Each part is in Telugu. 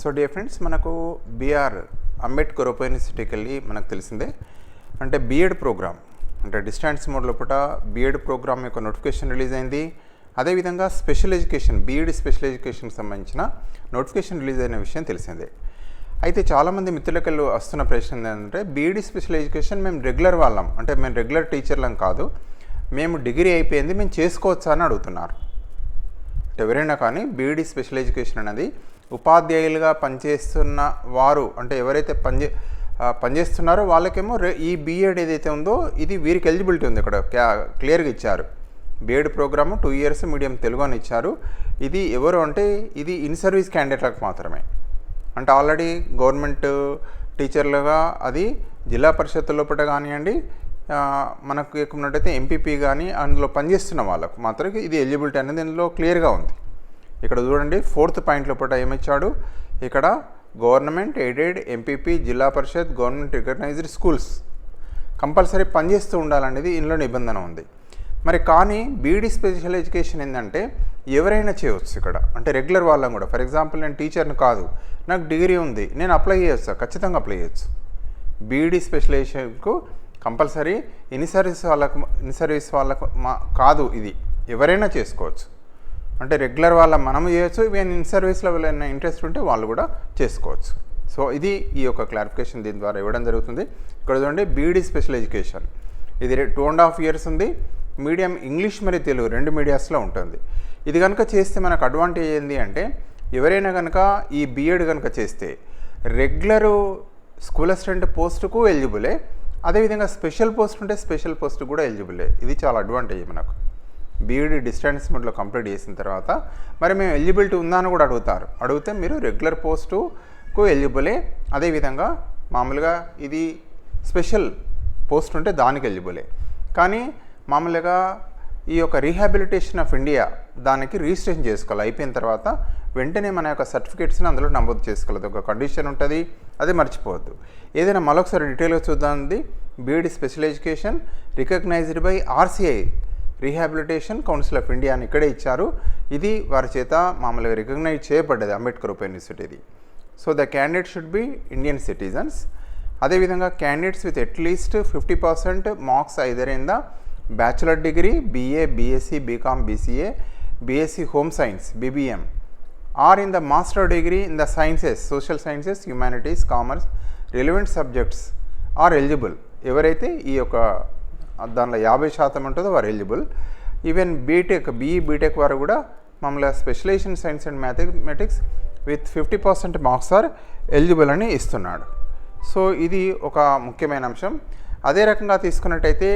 సో డియర్ ఫ్రెండ్స్ మనకు బీఆర్ అంబేద్కర్ ఓపెన్ యూనివర్సిటీకి వెళ్ళి మనకు తెలిసిందే. అంటే బీఎడ్ ప్రోగ్రామ్ అంటే డిస్టెన్స్ మోడ్ లోపల బీఎడ్ ప్రోగ్రామ్ యొక్క నోటిఫికేషన్ రిలీజ్ అయింది. అదేవిధంగా స్పెషల్ ఎడ్యుకేషన్ బీఎడ్ స్పెషల్ ఎడ్యుకేషన్కి సంబంధించిన నోటిఫికేషన్ రిలీజ్ అయిన విషయం తెలిసిందే. అయితే చాలామంది మిత్రులకి వస్తున్న ప్రశ్న ఏంటంటే బీఈడి స్పెషల్ ఎడ్యుకేషన్ మేము రెగ్యులర్ వాళ్ళం అంటే మేము రెగ్యులర్ టీచర్లం కాదు. మేము డిగ్రీ అయిపోయింది మేము చేసుకోవచ్చా అని అడుగుతున్నారు. ఎవరైనా కానీ బీఈడి స్పెషల్ ఎడ్యుకేషన్ అనేది ఉపాధ్యాయులుగా పనిచేస్తున్న వారు అంటే ఎవరైతే పనిచే పనిచేస్తున్నారో వాళ్ళకేమో ఈ బీఎడ్ ఏదైతే ఉందో ఇది వీరికి ఎలిజిబిలిటీ ఉంది ఇక్కడ. క్యా- క్లియర్గా ఇచ్చారు. BEd program two years medium Telugu అని ఇచ్చారు. ఇది ఎవరు అంటే ఇది ఇన్ సర్వీస్ క్యాండిడేట్లకు మాత్రమే. అంటే ఆల్రెడీ గవర్నమెంట్ టీచర్లుగా అది జిల్లా పరిషత్ లోపల కానివ్వండి మనకు ఎక్కున్నట్టయితే ఎంపీపీ కానీ అందులో పనిచేస్తున్న వాళ్ళకు మాత్రం ఇది ఎలిజిబిలిటీ అనేది ఇందులో క్లియర్గా ఉంది. ఇక్కడ చూడండి ఫోర్త్ పాయింట్లో పూట ఏమిచ్చాడు? ఇక్కడ government aided MPP Zilla Parishad government recognised schools. Compulsory పనిచేస్తూ ఉండాలనేది ఇందులో నిబంధన ఉంది. మరి కానీ బీడీ స్పెషల్ ఎడ్యుకేషన్ ఏంటంటే ఎవరైనా చేయవచ్చు ఇక్కడ. అంటే రెగ్యులర్ వాళ్ళం కూడా. ఫర్ ఎగ్జాంపుల్ నేను టీచర్ని కాదు. నాకు డిగ్రీ ఉంది. నేను అప్లై చేయొచ్చు? ఖచ్చితంగా అప్లై చేయొచ్చు. బీఈడి స్పెషలైజేషన్కు కంపల్సరీ ఇన్ సర్వీస్ వాళ్ళకు ఇన్ సర్వీస్ వాళ్ళకు మా కాదు ఇది. ఎవరైనా చేసుకోవచ్చు. అంటే రెగ్యులర్ వాళ్ళ మనం చేయొచ్చు ఈవెన్ ఇన్ సర్వీస్లో వెళ్ళిన ఇంట్రెస్ట్ ఉంటే వాళ్ళు కూడా చేసుకోవచ్చు. సో ఇది ఈ యొక్క క్లారిఫికేషన్ దీని ద్వారా ఇవ్వడం జరుగుతుంది. ఇక్కడ చూడండి బీఈడి స్పెషల్ ఎడ్యుకేషన్ ఇది టూ అండ్ హాఫ్ ఇయర్స్ ఉంది. మీడియం ఇంగ్లీష్ మరియు తెలుగు రెండు మీడియాస్లో ఉంటుంది. ఇది కనుక చేస్తే మనకు అడ్వాంటేజ్ ఏంటి అంటే ఎవరైనా కనుక ఈ బీఎడ్ కనుక చేస్తే రెగ్యులరు స్కూల్ అసిస్టెంట్ పోస్టుకు ఎలిజిబులే అదేవిధంగా స్పెషల్ పోస్ట్ ఉంటే స్పెషల్ పోస్ట్ కూడా ఎలిజిబులే ఇది చాలా అడ్వాంటేజ్ మనకు. బీఈడి డిస్టెన్స్ మోడ్లో కంప్లీట్ చేసిన తర్వాత మరి మేము ఎలిజిబిలిటీ ఉందా అని కూడా అడుగుతారు. అడిగితే మీరు రెగ్యులర్ పోస్టుకు ఎలిజిబులే అదేవిధంగా మామూలుగా ఇది స్పెషల్ పోస్ట్ ఉంటే దానికి ఎలిజిబులే కానీ మామూలుగా ఈ యొక్క రీహాబిలిటేషన్ ఆఫ్ ఇండియా దానికి రిజిస్ట్రేషన్ చేసుకోవాలి. అయిపోయిన తర్వాత వెంటనే మన యొక్క సర్టిఫికేట్స్ని అందులో నమోదు చేసుకోవాలి. ఒక కండిషన్ ఉంటుంది అది మర్చిపోవద్దు. ఏదైనా మరొకసారి డీటెయిల్గా చూద్దాం BEd special education recognised by RCI rehabilitation council of India అని ఇక్కడే ఇచ్చారు. ఇది వారి చేత మామూలుగా రికగ్నైజ్ చేయబడ్డది Ambedkar open యూనివర్సిటీది. So the candidate should be Indian citizens. అదేవిధంగా candidates with at least fifty percent marks either in the bachelor degree BA BSc BCom BCA BSc home science BBM or in the master degree in the sciences social sciences humanities commerce relevant subjects are eligible ఎవరైతే ఈ యొక్క దానిలో యాభై శాతం ఉంటుందో వారు eligible even BTech BE BTech వారు కూడా మమ్మల్ని specialisation science and mathematics with fifty percent marks are eligible అని ఇస్తున్నాడు. సో ఇది ఒక ముఖ్యమైన అంశం. అదే రకంగా తీసుకున్నట్టయితే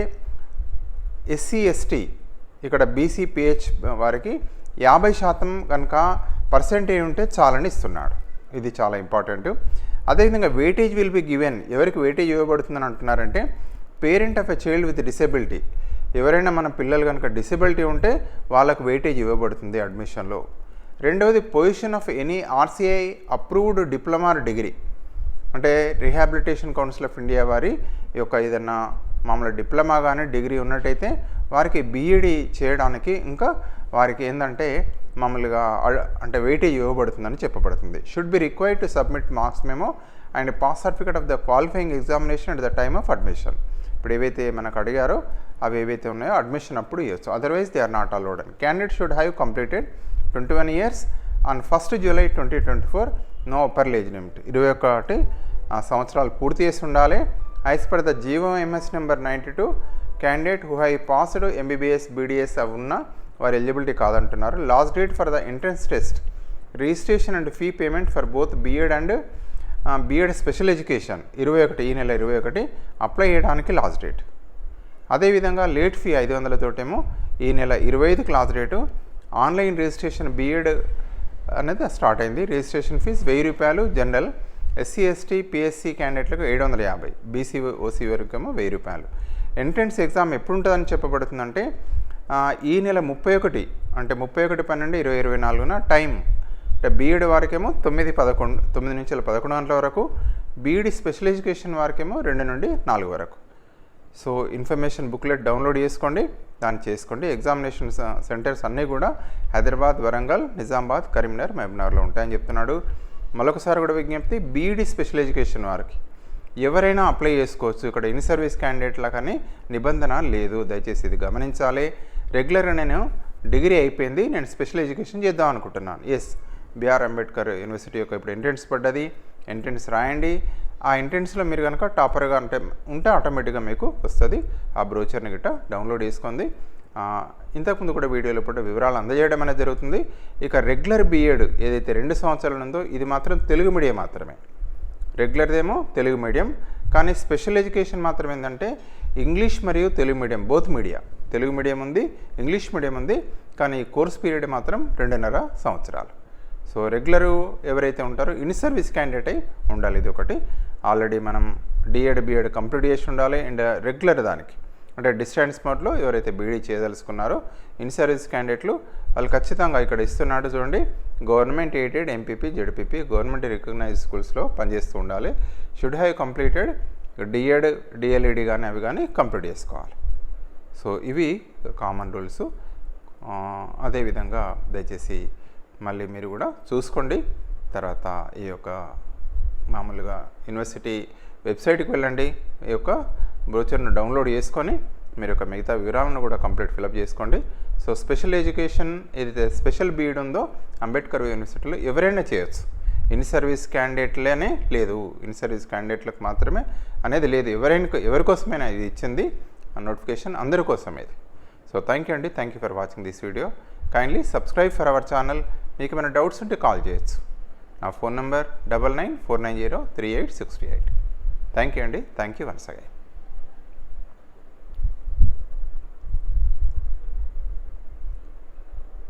ఎస్సీ ఎస్టీ ఇక్కడ బీసీ పిహెచ్ వారికి యాభై శాతం కనుక పర్సెంటేజ్ ఉంటే చాలని ఇస్తున్నాడు. ఇది చాలా ఇంపార్టెంట్ అదేవిధంగా వెయిటేజ్ విల్ బి గివెన్ ఎవరికి వెయిటేజ్ ఇవ్వబడుతుందని అంటున్నారంటే parent of a child with disability. ఎవరైనా మన పిల్లలు కనుక డిసెబిలిటీ ఉంటే వాళ్ళకు వెయిటేజ్ ఇవ్వబడుతుంది అడ్మిషన్లో. రెండవది position of any RCI approved diploma degree. అంటే రీహాబిలిటేషన్ కౌన్సిల్ ఆఫ్ ఇండియా వారి యొక్క ఏదైనా మామూలు డిప్లొమా కానీ డిగ్రీ ఉన్నట్టయితే వారికి బీఈడి చేయడానికి ఇంకా వారికి ఏంటంటే మామూలుగా అంటే వెయిటేజ్ ఇవ్వబడుతుందని చెప్పబడుతుంది. Should be required to submit marks memo and pass certificate of the qualifying examination at the time of admission. ఇప్పుడు ఏవైతే మనకు అడిగారో అవి ఏవైతే ఉన్నాయో అడ్మిషన్ అప్పుడు ఇవ్వచ్చు. Otherwise they are not allowed and candidate should have completed twenty one years on first July twenty twenty four no upper age limit ఇరవై ఒకటి ఆ, సంవత్సరాలు పూర్తి చేసి ఉండాలి. As per the GO MS number ninety two candidate who have passed MBBS BDS అవి ఉన్న వారి ఎలిజిబిలిటీ కాదంటున్నారు. Last date for the entrance test registration and fee payment for both BEd and BEd special education ఇరవై ఒకటి ఈ నెల ఇరవై ఒకటి అప్లై చేయడానికి లాస్ట్ డేట్ అదేవిధంగా లేట్ ఫీ ఐదు వందలతోటేమో ఈ నెల ఇరవై ఐదుకి last date online registration BEd అనేది స్టార్ట్ అయింది. రిజిస్ట్రేషన్ ఫీజు వెయ్యి రూపాయలు జనరల్ ఎస్సీ ఎస్టీ పిఎస్సీ క్యాండిడేట్లకు ఏడు వందల యాభై బీసీ ఓసీ వరకేమో వెయ్యి రూపాయలు. ఎంట్రన్స్ ఎగ్జామ్ ఎప్పుడు ఉంటుందని చెప్పబడుతుందంటే ఈ నెల ముప్పై ఒకటి అంటే ముప్పై ఒకటి పన్నెండు ఇరవై ఇరవై నాలుగున టైం అంటే బీఈడి వారికేమో తొమ్మిది పదకొండు తొమ్మిది నుంచి పదకొండు గంటల వరకు. బీఈడి స్పెషల్ ఎడ్యుకేషన్ వారికేమో రెండు నుండి నాలుగు వరకు. సో ఇన్ఫర్మేషన్ బుక్లెట్ డౌన్లోడ్ చేసుకోండి దాన్ని చేసుకోండి. ఎగ్జామినేషన్ సెంటర్స్ అన్నీ కూడా హైదరాబాద్ వరంగల్ నిజామాబాద్ కరీంనగర్ మహబూబ్నగర్లో ఉంటాయని చెప్తున్నాడు. మరొకసారి కూడా విజ్ఞప్తి బీఈడి స్పెషల్ ఎడ్యుకేషన్ వారికి. ఎవరైనా అప్లై చేసుకోవచ్చు. ఇక్కడ ఇన్ సర్వీస్ క్యాండిడేట్ల కానీ నిబంధన లేదు. దయచేసి ఇది గమనించాలి. రెగ్యులర్గా నేను డిగ్రీ అయిపోయింది. నేను స్పెషల్ ఎడ్యుకేషన్ చేద్దాం అనుకుంటున్నాను. ఎస్ బిఆర్ అంబేద్కర్ యూనివర్సిటీ యొక్క ఇప్పుడు ఎంట్రెన్స్ పడ్డది ఎంట్రెన్స్ రాయండి. ఆ ఎంట్రెన్స్లో మీరు కనుక టాపర్గా అంటే ఉంటే ఆటోమేటిక్గా మీకు వస్తుంది. ఆ బ్రోచర్ని గిట్ట డౌన్లోడ్ చేసుకోండి ఇంతకుముందు కూడా వీడియోలో ఇప్పుడు వివరాలు అందజేయడం అనేది జరుగుతుంది. ఇక రెగ్యులర్ బిఎడ్ ఏదైతే రెండు సంవత్సరాలు ఉందో ఇది మాత్రం తెలుగు మీడియం మాత్రమే. రెగ్యులర్దేమో తెలుగు మీడియం. కానీ స్పెషల్ ఎడ్యుకేషన్ మాత్రం ఏంటంటే ఇంగ్లీష్ మరియు Telugu medium both media. Telugu medium ఉంది ఇంగ్లీష్ మీడియం ఉంది. కానీ కోర్స్ పీరియడ్ మాత్రం రెండున్నర సంవత్సరాలు. సో రెగ్యులర్ ఎవరైతే ఉంటారో ఇన్ సర్వీస్ క్యాండిడేట్ అయి ఉండాలి ఇది ఒకటి. ఆల్రెడీ మనం డిఎడ్ బిఎడ్ కంప్లీట్ చేసి ఉండాలి. అండ్ రెగ్యులర్ దానికి. అంటే డిస్టెన్స్ మోడ్లో ఎవరైతే బీడీ చేయదలుచుకున్నారో ఇన్ సర్వీస్ క్యాండిడేట్లు వాళ్ళు ఖచ్చితంగా ఇక్కడ ఇస్తున్నాడు చూడండి. Government aided MPP ZPP government recognised స్కూల్స్లో పనిచేస్తూ ఉండాలి. Should have completed DEd DLEd కానీ అవి కానీ కంప్లీట్ చేసుకోవాలి. సో ఇవి కామన్ రూల్స్. అదేవిధంగా దయచేసి మళ్ళీ మీరు కూడా చూసుకోండి. తర్వాత ఈ యొక్క మామూలుగా యూనివర్సిటీ వెబ్సైట్కి వెళ్ళండి. ఈ యొక్క బ్రోచర్ను డౌన్లోడ్ చేసుకొని మీరు యొక్క మిగతా వివరాలను కూడా కంప్లీట్ ఫిలప్ చేసుకోండి. సో స్పెషల్ ఎడ్యుకేషన్ ఏదైతే స్పెషల్ బీడ్ ఉందో అంబేద్కర్ యూనివర్సిటీలో ఎవరైనా చేయొచ్చు. ఇన్ సర్వీస్ క్యాండిడేట్లేనే లేదు. ఇన్ సర్వీస్ క్యాండిడేట్లకు మాత్రమే అనేది లేదు. ఎవరైనా ఎవరి కోసమైనా ఇది ఇచ్చింది నోటిఫికేషన్ అందరి కోసం ఇది సో థ్యాంక్ యూ అండి. Thank you for watching this video. Kindly subscribe for our channel. మీకు ఏమైనా డౌట్స్ ఉంటే కాల్ చేయొచ్చు. నా phone number double nine four nine zero three eight six three eight. Thank you అండి. Thank you once again.